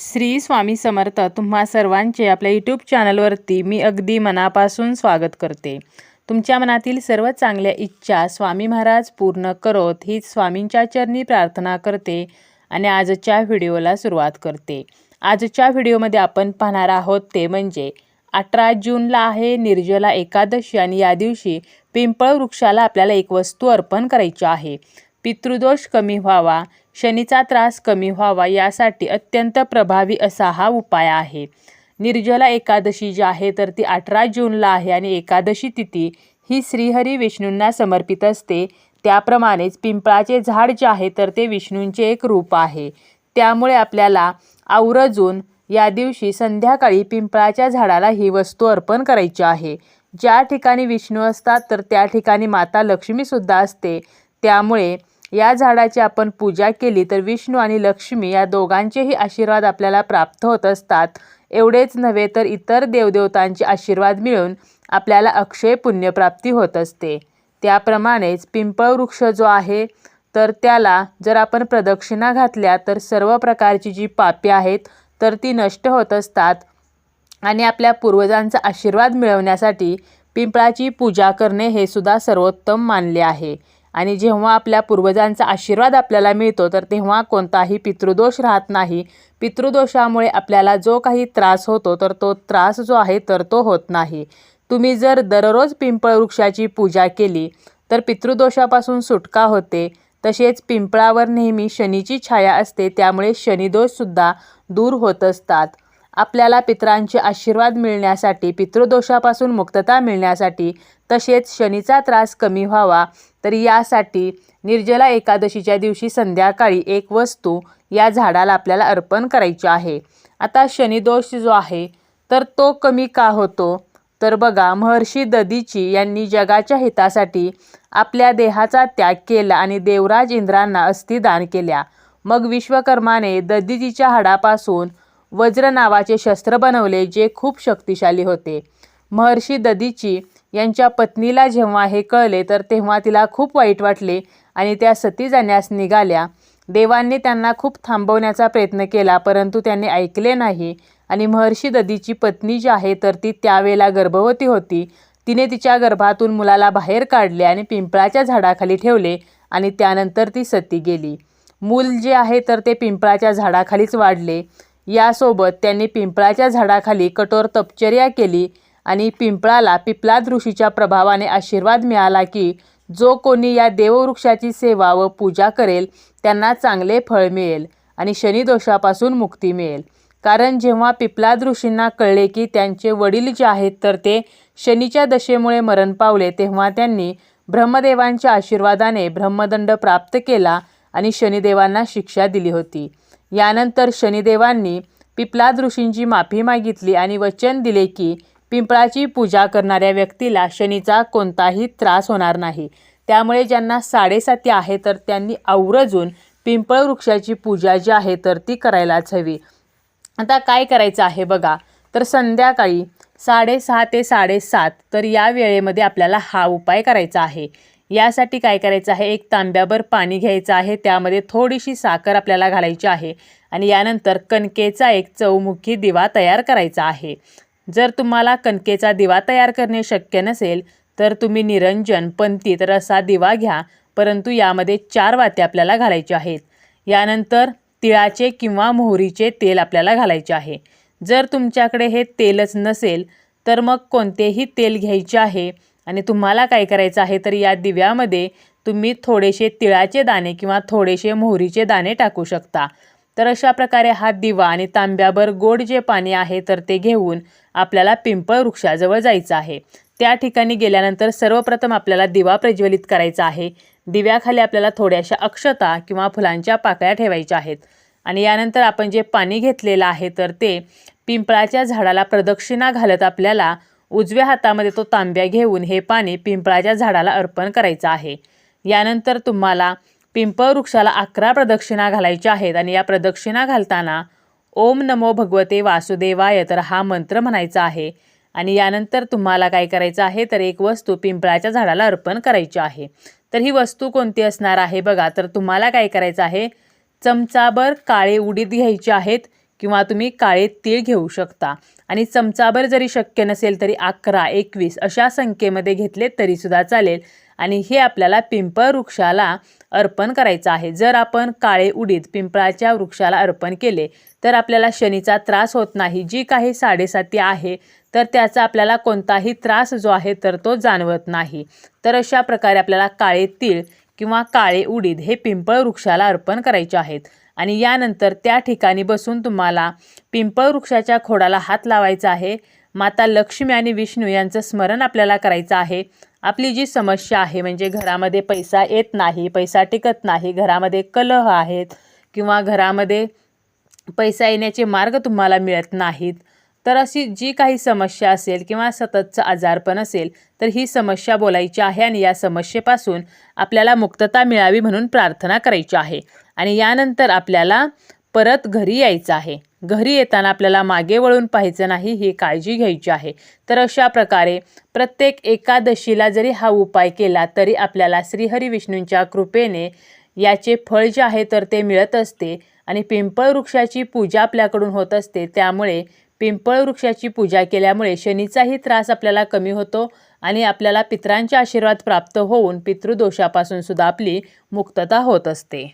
श्री स्वामी समर्थ तुम्हा सर्वांचे आपल्या यूट्यूब चॅनलवरती मी अगदी मनापासून स्वागत करते. तुमच्या मनातील सर्व चांगल्या इच्छा स्वामी महाराज पूर्ण करोत हीच स्वामींच्या चरणी प्रार्थना करते आणि आजच्या व्हिडिओला सुरुवात करते. आजच्या व्हिडिओमध्ये आपण पाहणार आहोत ते म्हणजे अठरा जूनला आहे निर्जला एकादशी आणि या दिवशी पिंपळ वृक्षाला आपल्याला एक वस्तू अर्पण करायची आहे. पितृदोष कमी व्हावा शनीचा त्रास कमी व्हावा यासाठी अत्यंत प्रभावी असा हा उपाय आहे. निर्जला एकादशी जी आहे तर ती अठरा जूनला आहे आणि एकादशी तिथी ही श्रीहरी विष्णूंना समर्पित असते. त्याप्रमाणेच पिंपळाचे झाड जे आहे तर ते विष्णूंचे एक रूप आहे. त्यामुळे आपल्याला आवरजून या दिवशी संध्याकाळी पिंपळाच्या झाडाला ही वस्तू अर्पण करायची आहे. ज्या ठिकाणी विष्णू असतात तर त्या ठिकाणी माता लक्ष्मीसुद्धा असते. त्यामुळे या झाडाची आपण पूजा केली तर विष्णू आणि लक्ष्मी या दोघांचेही आशीर्वाद आपल्याला प्राप्त होत असतात. एवढेच नव्हे तर इतर देवदेवतांचे आशीर्वाद मिळून आपल्याला अक्षय पुण्यप्राप्ती होत असते. त्याप्रमाणेच पिंपळ वृक्ष जो आहे तर त्याला जर आपण प्रदक्षिणा घातल्या तर सर्व प्रकारची जी पापे आहेत तर ती नष्ट होत असतात. आणि आपल्या पूर्वजांचा आशीर्वाद मिळवण्यासाठी पिंपळाची पूजा करणे हे सुद्धा सर्वोत्तम मानले आहे. आणि जेव्हा आपल्या पूर्वजांचा आशीर्वाद आपल्याला मिळतो तर तेव्हा कोणताही पितृदोष राहत नाही. पितृदोषामुळे आपल्याला जो काही त्रास होतो तर तो त्रास जो आहे तर तो होत नाही. तुम्ही जर दररोज पिंपळ वृक्षाची पूजा केली तर पितृदोषापासून सुटका होते. तसेच पिंपळावर नेहमी शनीची छाया असते त्यामुळे शनिदोषसुद्धा दूर होत असतात. आपल्याला पितरांचे आशीर्वाद मिळण्यासाठी पितृदोषापासून मुक्तता मिळण्यासाठी तसेच शनीचा त्रास कमी व्हावा तर यासाठी निर्जला एकादशीच्या दिवशी संध्याकाळी एक वस्तू या झाडाला आपल्याला अर्पण करायची आहे. आता शनिदोष जो आहे तर तो कमी का होतो? तर बघा महर्षी ददीची यांनी जगाच्या हितासाठी आपल्या देहाचा त्याग केला आणि देवराज इंद्रांना अस्थिदान केल्या. मग विश्वकर्माने ददीजीच्या हाडापासून वज्र नावाचे शस्त्र बनवले जे खूप शक्तिशाली होते. महर्षी ददीची यांच्या पत्नीला जेव्हा हे कळले तर तेव्हा तिला खूप वाईट वाटले आणि त्या सती जाण्यास निघाल्या. देवांनी त्यांना खूप थांबवण्याचा प्रयत्न केला परंतु त्यांनी ऐकले नाही. आणि महर्षी ददीची पत्नी जी आहे तर ती त्यावेळेला गर्भवती होती. तिने तिच्या गर्भातून मुलाला बाहेर काढले आणि पिंपळाच्या झाडाखाली ठेवले आणि त्यानंतर ती सती गेली. मूल जे आहे तर ते पिंपळाच्या झाडाखालीच वाढले. यासोबत त्यांनी पिंपळाच्या झाडाखाली कठोर तपचर्या केली आणि पिंपळाला पिपलाद ऋषीच्या प्रभावाने आशीर्वाद मिळाला की जो कोणी या देववृक्षाची सेवा व पूजा करेल त्यांना चांगले फळ मिळेल आणि शनिदोषापासून मुक्ती मिळेल. कारण जेव्हा पिपलाद ऋषींना कळले की त्यांचे वडील जे आहेत तर ते शनीच्या दशेमुळे मरण पावले तेव्हा त्यांनी ब्रह्मदेवांच्या आशीर्वादाने ब्रह्मदंड प्राप्त केला आणि शनिदेवांना शिक्षा दिली होती. यानंतर शनिदेवांनी पिपलाद ऋषींची माफी मागितली आणि वचन दिले की पिंपळाची पूजा करणाऱ्या व्यक्तीला शनीचा कोणताही त्रास होणार नाही. त्यामुळे ज्यांना साडेसाती आहे तर त्यांनी आवर्जून पिंपळ वृक्षाची पूजा जी आहे तर ती करायलाच हवी. आता काय करायचं आहे बघा. तर संध्याकाळी साडेसहा ते साडेसात तर या वेळेमध्ये आपल्याला हा उपाय करायचा आहे. यासाठी काय करायचं आहे? एक तांब्याभर पाणी घ्यायचं आहे. त्यामध्ये थोडीशी साखर आपल्याला घालायची आहे आणि यानंतर कणकेचा एक चौमुखी दिवा तयार करायचा आहे. जर तुम्हाला कणकेचा दिवा तयार करणे शक्य नसेल तर तुम्ही निरंजन पंती तर असा दिवा घ्या परंतु यामध्ये चार वाते आपल्याला घालायचे आहेत. यानंतर तिळाचे किंवा मोहरीचे तेल आपल्याला घालायचे आहे. जर तुमच्याकडे हे तेलच नसेल तर मग कोणतेही तेल घ्यायचे आहे? आणि तुम्हाला काय करायचं आहे? तर या दिव्यामध्ये तुम्ही थोडेसे तिळाचे दाणे किंवा थोडेसे मोहरीचे दाणे टाकू शकता. तर अशा प्रकारे हा दिवा आणि तांब्याभर गोड जे पाणी आहे तर ते घेऊन आपल्याला पिंपळ वृक्षाजवळ जायचं आहे. त्या ठिकाणी गेल्यानंतर सर्वप्रथम आपल्याला दिवा प्रज्वलित करायचा आहे. दिव्याखाली आपल्याला थोड्याशा अक्षता किंवा फुलांच्या पाकळ्या ठेवायच्या आहेत. आणि यानंतर आपण जे पाणी घेतलेलं आहे तर ते पिंपळाच्या झाडाला प्रदक्षिणा घालत आपल्याला उजव्या हातामध्ये तो तांब्या घेऊन हे पाणी पिंपळाच्या झाडाला अर्पण करायचं आहे. यानंतर तुम्हाला पिंपळ वृक्षाला अकरा प्रदक्षिणा घालायच्या आहेत आणि या प्रदक्षिणा घालताना ओम नमो भगवते वासुदेवाय तर हा मंत्र म्हणायचा आहे. आणि यानंतर तुम्हाला काय करायचं आहे तर एक वस्तू पिंपळाच्या झाडाला अर्पण करायची आहे. तर ही वस्तू कोणती असणार आहे बघा तर तुम्हाला काय करायचं आहे चमचाभर काळे उडीद घ्यायचे आहेत किंवा तुम्ही काळे तीळ घेऊ शकता. आणि चमचाभर जरी शक्य नसेल तरी अकरा एकवीस अशा संख्येमध्ये घेतले तरीसुद्धा चालेल. आणि हे आपल्याला पिंपळ वृक्षाला अर्पण करायचं आहे. जर आपण काळे उडीद पिंपळाच्या वृक्षाला अर्पण केले तर आपल्याला शनीचा त्रास होत नाही. जी काही साडेसाती आहे तर त्याचा आपल्याला कोणताही त्रास जो आहे तर तो जाणवत नाही. तर अशा प्रकारे आपल्याला काळे तीळ किंवा काळे उडीद हे पिंपळ वृक्षाला अर्पण करायचे आहेत. आणि यानंतर त्या ठिकाणी बसून तुम्हाला पिंपळ वृक्षाच्या खोडाला हात लावायचा आहे. माता लक्ष्मी आणि विष्णू यांचं स्मरण आपल्याला करायचं आहे. आपली जी समस्या आहे म्हणजे घरामध्ये पैसा येत नाही पैसा टिकत नाही घरामध्ये कलह आहेत किंवा घरामध्ये पैसा येण्याचे मार्ग तुम्हाला मिळत नाहीत तर अशी जी काही समस्या असेल किंवा सततचं आजारपण असेल तर ही समस्या बोलायची आहे आणि या समस्येपासून आपल्याला मुक्तता मिळावी म्हणून प्रार्थना करायची आहे. आणि यानंतर आपल्याला परत घरी यायचं आहे. घरी येताना आपल्याला मागे वळून पाहायचं नाही ही काळजी घ्यायची आहे. तर अशा प्रकारे प्रत्येक एकादशीला जरी हा उपाय केला तरी आपल्याला श्रीहरी विष्णूंच्या कृपेने याचे फळ जे आहे तर ते मिळत असते. आणि पिंपळ वृक्षाची पूजा आपल्याकडून होत असते. त्यामुळे पिंपळ वृक्षाची पूजा केल्यामुळे शनीचाही त्रास आपल्याला कमी होतो आणि आपल्याला पित्रांचे आशीर्वाद प्राप्त होऊन पितृदोषापासून सुद्धा आपली मुक्तता होत असते.